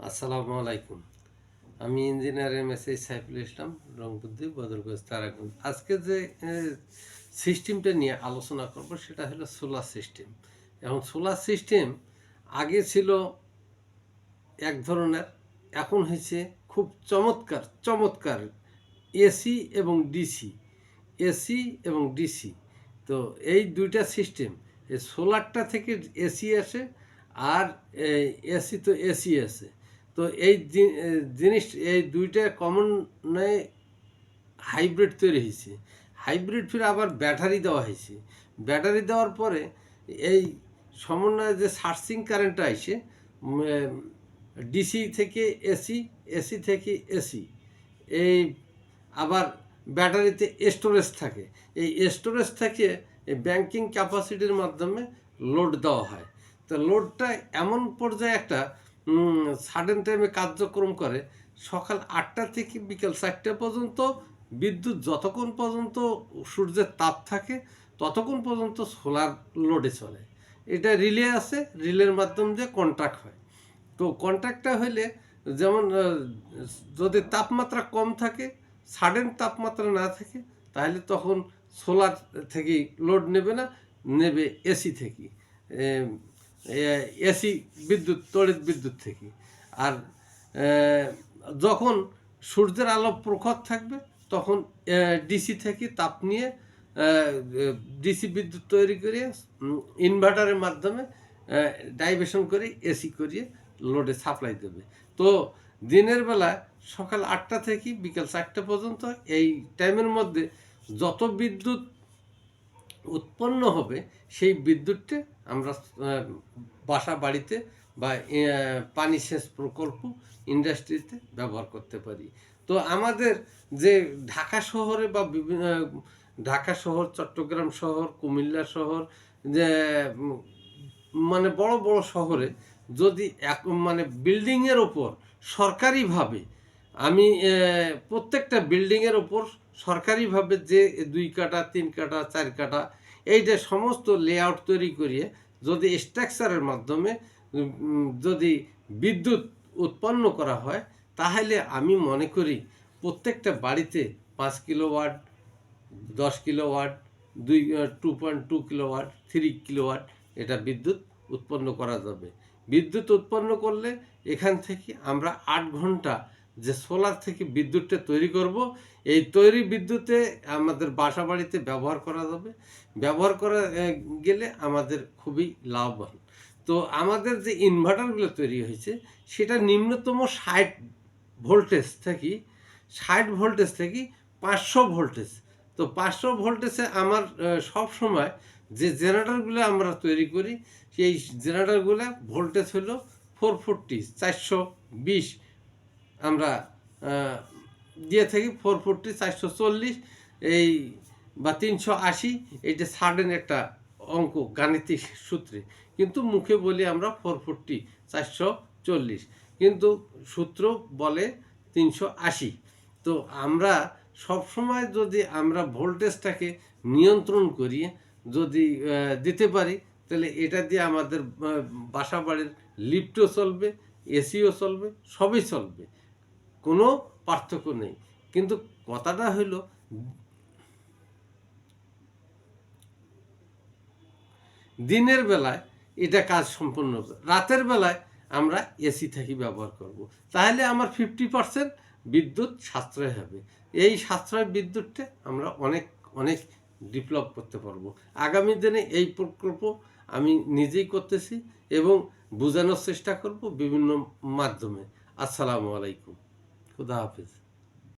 আসসালামু আলাইকুম। আমি ইঞ্জিনিয়ার এম এস এই সাইফুল ইসলাম রংবুদ্ধি বদরগঞ্জ, তারাগঞ্জ। আজকে যে সিস্টেমটা নিয়ে আলোচনা করব সেটা হলো সোলার সিস্টেম এখন সোলার সিস্টেম আগে ছিল এক ধরনের, এখন হয়েছে খুব চমৎকার চমৎকার এসি এবং ডিসি। এসি এবং ডিসি। তো এই দুইটা সিস্টেম সোলারটা থেকে এসি আসে আর এসি তো এসি আছে। তো এই জিনিস, এই দুইটা কমন নয় হাইব্রিড তৈরি হয়েছে হাইব্রিড ফিরে আবার ব্যাটারি দেওয়া হয়েছে ব্যাটারি দেওয়ার পরে এই সমন্বয়ে যে সার্সিং কারেন্টটা আসে ডিসি থেকে এসি এসি থেকে এসি এই আবার ব্যাটারিতে স্টোরেজ থাকে। এই স্টোরেজ থেকে ব্যাংকিং ক্যাপাসিটির মাধ্যমে লোড দেওয়া হয়। তো লোডটা এমন পর্যায়ে একটা সাডেন টাইমে কার্যক্রম করে। সকাল আটটা থেকে বিকেল চারটে পর্যন্ত বিদ্যুৎ যতক্ষণ পর্যন্ত সূর্যের তাপ থাকে, ততক্ষণ পর্যন্ত সোলার লোডে চলে। এটা রিলে আছে রিলের মাধ্যম দিয়ে কন্ট্রাক্ট হয়। তো কন্ট্রাক্টটা হইলে যেমন যদি তাপমাত্রা কম থাকে সাডেন তাপমাত্রা না থাকে, তাহলে তখন সোলার থেকে লোড নেবে না, নেবে এসি থেকে এসি বিদ্যুৎ, তড়িৎ বিদ্যুৎ থেকে। আর যখন সূর্যের আলো প্রখর থাকবে, তখন ডিসি থেকে তাপ নিয়ে ডিসি বিদ্যুৎ তৈরি করে ইনভার্টারের মাধ্যমে ডাইভেশন করে এসি করিয়ে লোডে সাপ্লাই দেবে। তো দিনের বেলা সকাল আটটা থেকে বিকাল চারটে পর্যন্ত এই টাইমের মধ্যে যত বিদ্যুৎ উৎপন্ন হবে সেই বিদ্যুৎটা আমরা বাসা বাড়িতে বা পানি সেচ প্রকল্প ইন্ডাস্ট্রিতে ব্যবহার করতে পারি। তো আমাদের যে ঢাকা শহরে বা বিভিন্ন ঢাকা শহর, চট্টগ্রাম শহর, কুমিল্লা শহর, যে মানে বড় বড় শহরে যদি এক মানে বিল্ডিংয়ের ওপর সরকারিভাবে আমি প্রত্যেকটা বিল্ডিংয়ের ওপর সরকারিভাবে যে দুই কাটা তিন কাটা চার কাটা এইটা সমস্ত লেআউট তৈরি করিয়ে যদি স্ট্রাকচারের মাধ্যমে যদি বিদ্যুৎ উৎপন্ন করা হয়, তাহলে আমি মনে করি প্রত্যেকটা বাড়িতে পাঁচ কিলো ওয়াট দশ কিলো ওয়াট দুই two point two kilowatt three kilowatt এটা বিদ্যুৎ উৎপন্ন করা যাবে। বিদ্যুৎ উৎপন্ন করলে এখান থেকে আমরা আট ঘণ্টা যে সোলার থেকে বিদ্যুৎটা তৈরি করব, এই তৈরি বিদ্যুতে আমাদের বাসা বাড়িতে ব্যবহার করা যাবে। ব্যবহার করা গেলে আমাদের খুবই লাভবান। তো আমাদের যে ইনভার্টারগুলো তৈরি হয়েছে, সেটা নিম্নতম ষাট ভোল্টেজ থেকে, ষাট ভোল্টেজ থেকে পাঁচশো ভোল্টেজ তো পাঁচশো ভোল্টেজে আমার সব সময় যে জেনারেটরগুলো আমরা তৈরি করি, সেই জেনারেটরগুলো ভোল্টেজ হলো ফোর ফোরটি চারশো বিশ। আমরা দিয়ে থাকি ফোর ফোরটি চারশো চল্লিশ, এই বা তিনশো আশি এইটা সাডেন একটা অঙ্ক, গাণিতিক সূত্রে। কিন্তু মুখে বলি আমরা ফোর ফোরটি চারশো চল্লিশ। কিন্তু সূত্র বলে তিনশো আশি। তো আমরা সবসময় যদি আমরা ভোল্টেজটাকে নিয়ন্ত্রণ করি, যদি দিতে পারি, তাহলে এটা দিয়ে আমাদের বাসা বাড়ির লিফটও চলবে, এসিও চলবে, সবই চলবে। কোনো পার্থক্য নেই। কিন্তু কথাটা হইল, দিনের বেলায় এটা কাজ সম্পন্ন রাতের বেলায় আমরা এসি থাকি ব্যবহার করব। তাহলে আমার ফিফটি পার্সেন্ট বিদ্যুৎ সাশ্রয় হবে। এই সাশ্রয় বিদ্যুৎটা আমরা অনেক অনেক ডেভেলপ করতে পারব। আগামী দিনে এই প্রকল্প আমি নিজেই করতেছি এবং বোঝানোর চেষ্টা করব বিভিন্ন মাধ্যমে। আসসালামু আলাইকুম। খুদা হাফিজ